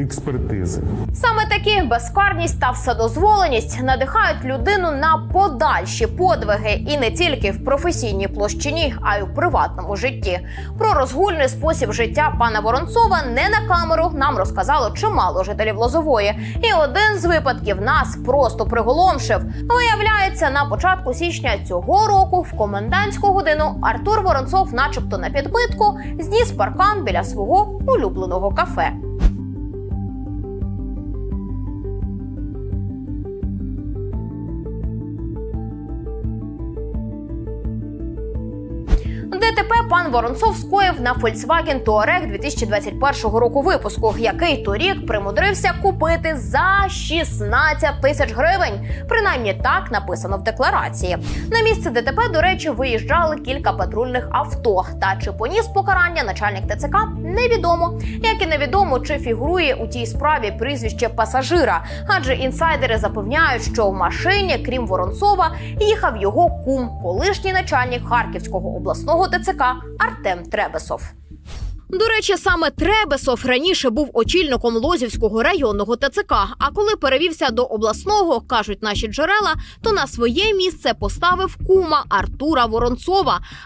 експертизи. Саме такі безкарність та вседозволеність надихають людину на подальші подвиги і не тільки в професійній площині, а й у приватному житті. Про розгульний спосіб життя пана Воронцова не на камеру нам розказало чимало жителів Лозової. І один з випадків нас просто приголомшив. Виявляється, на початку січня цього року в комендантську годину Артур Воронцов, начебто на підпитку, зніс паркан біля свого улюбленого кафе. ДТП пан Воронцов скоїв на Volkswagen Touareg 2021 року випуску, який торік примудрився купити за 16 тисяч гривень. Принаймні так написано в декларації. На місце ДТП, до речі, виїжджали кілька патрульних авто. Та чи поніс покарання начальник ТЦК невідомо. Як і невідомо, чи фігурує у тій справі прізвище пасажира, адже інсайдери запевняють, що в машині, крім Воронцова, їхав його кум, колишній начальник Харківського обласного ТЦК Артем Требесов. До речі, саме Требесов раніше був очільником Лозівського районного ТЦК. А коли перевівся до обласного, кажуть наші джерела, то на своє місце поставив кума Артура Воронцова.